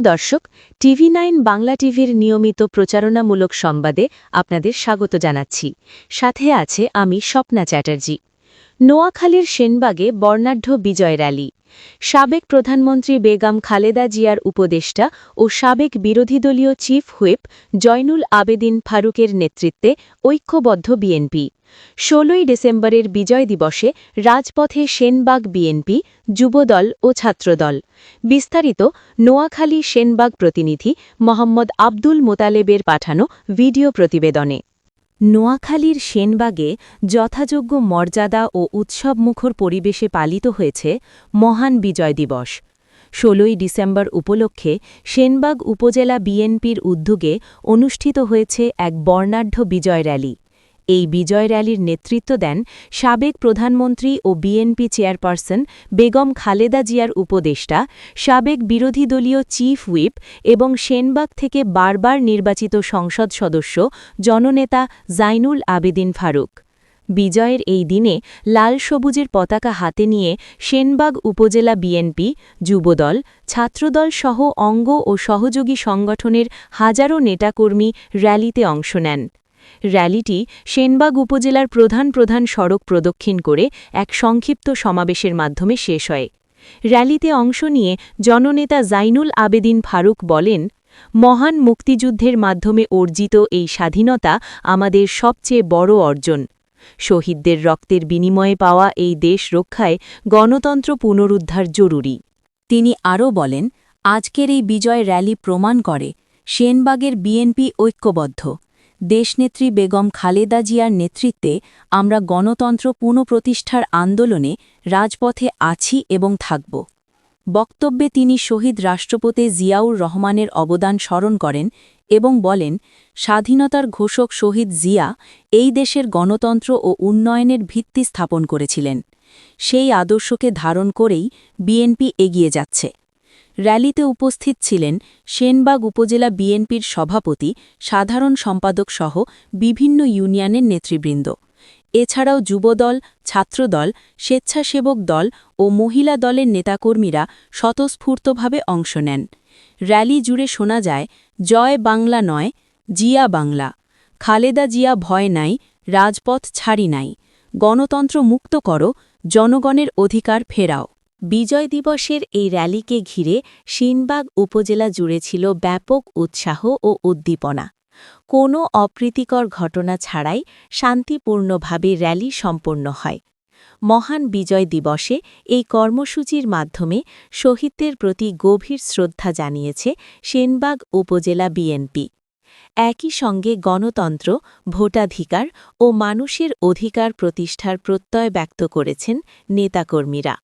দর্শক, TV nine Bangla টিভির নিয়মিত প্রচারণামূলক সংবাদে আপনাদের স্বাগত জানাচ্ছি। সাথে আছে আমি স্বপ্না চ্যাটার্জি। নোয়াখালীর সেনবাগে বর্ণাঢ্য বিজয় র্যালি। সাবেক প্রধানমন্ত্রী বেগম খালেদা জিয়ার উপদেষ্টা ও সাবেক বিরোধী দলীয় চিফ হুইপ জয়নুল আবেদিন ফারুকের নেতৃত্বে ঐক্যবদ্ধ বিএনপি। ষোলোই ডিসেম্বরের বিজয় দিবসে রাজপথে সেনবাগ বিএনপি, যুবদল ও ছাত্রদল। বিস্তারিত নোয়াখালী সেনবাগ প্রতিনিধি মোহাম্মদ আব্দুল মোতালেবের পাঠানো ভিডিও প্রতিবেদনে। নোয়াখালীর সেনবাগে যথাযোগ্য মর্যাদা ও উৎসবমুখর পরিবেশে পালিত হয়েছে মহান বিজয় দিবস। ষোলোই ডিসেম্বর উপলক্ষে সেনবাগ উপজেলা বিএনপির উদ্যোগে অনুষ্ঠিত হয়েছে এক বর্ণাঢ্য বিজয় র্যালি। এই বিজয় র্যালির নেতৃত্ব দেন সাবেক প্রধানমন্ত্রী ও বিএনপি চেয়ারপারসন বেগম খালেদা জিয়ার উপদেষ্টা, সাবেক বিরোধী দলীয় চিফ হুইপ এবং সেনবাগ থেকে বারবার নির্বাচিত সংসদ সদস্য জননেতা জাইনুল আবেদিন ফারুক। বিজয়ের এই দিনে লাল সবুজের পতাকা হাতে নিয়ে সেনবাগ উপজেলা বিএনপি, যুবদল, ছাত্রদল সহ অঙ্গ ও সহযোগী সংগঠনের হাজারো নেতাকর্মী র্যালিতে অংশ নেন। র্যালিটি সেনবাগ উপজেলার প্রধান প্রধান সড়ক প্রদক্ষিণ করে এক সংক্ষিপ্ত সমাবেশের মাধ্যমে শেষ হয়। র্যালিতে অংশ নিয়ে জননেতা জাইনুল আবেদিন ফারুক বলেন, মহান মুক্তিযুদ্ধের মাধ্যমে অর্জিত এই স্বাধীনতা আমাদের সবচেয়ে বড় অর্জন। শহীদদের রক্তের বিনিময়ে পাওয়া এই দেশ রক্ষায় গণতন্ত্র পুনরুদ্ধার জরুরি। তিনি আরও বলেন, আজকের এই বিজয় র্যালি প্রমাণ করে সেনবাগের বিএনপি ঐক্যবদ্ধ। দেশনেত্রী বেগম খালেদা জিয়ার নেতৃত্বে আমরা গণতন্ত্র পুনঃপ্রতিষ্ঠার আন্দোলনে রাজপথে আছি এবং থাকব। বক্তব্যে তিনি শহীদ রাষ্ট্রপতি জিয়াউর রহমানের অবদান স্মরণ করেন এবং বলেন, স্বাধীনতার ঘোষক শহীদ জিয়া এই দেশের গণতন্ত্র ও উন্নয়নের ভিত্তি স্থাপন করেছিলেন। সেই আদর্শকে ধারণ করেই বিএনপি এগিয়ে যাচ্ছে। র্যালিতে উপস্থিত ছিলেন সেনবাগ উপজেলা বিএনপির সভাপতি, সাধারণ সম্পাদক সহ বিভিন্ন ইউনিয়নের নেতৃবৃন্দ। এছাড়াও যুবদল, ছাত্রদল, স্বেচ্ছাসেবক দল ও মহিলা দলের নেতাকর্মীরা স্বতঃস্ফূর্তভাবে অংশ নেন। র্যালি জুড়ে শোনা যায়, জয় বাংলা নয়, জিয়া বাংলা। খালেদা জিয়া ভয় নাই, রাজপথ ছাড়ি নাই। গণতন্ত্র মুক্ত করো, জনগণের অধিকার ফেরাও। বিজয় দিবসের এই র্যালিকে ঘিরে শিনবাগ উপজেলা জুড়ে ছিল ব্যাপক উৎসাহ ও উদ্দীপনা। কোনো অপ্রীতিকর ঘটনা ছাড়াই শান্তিপূর্ণভাবে র্যালি সম্পন্ন হয়। মহান বিজয় দিবসে এই কর্মসূচির মাধ্যমে শহীদদের প্রতি গভীর শ্রদ্ধা জানিয়েছে সেনবাগ উপজেলা বিএনপি। একই সঙ্গে গণতন্ত্র, ভোটাধিকার ও মানুষের অধিকার প্রতিষ্ঠার প্রত্যয় ব্যক্ত করেছেন নেতাকর্মীরা।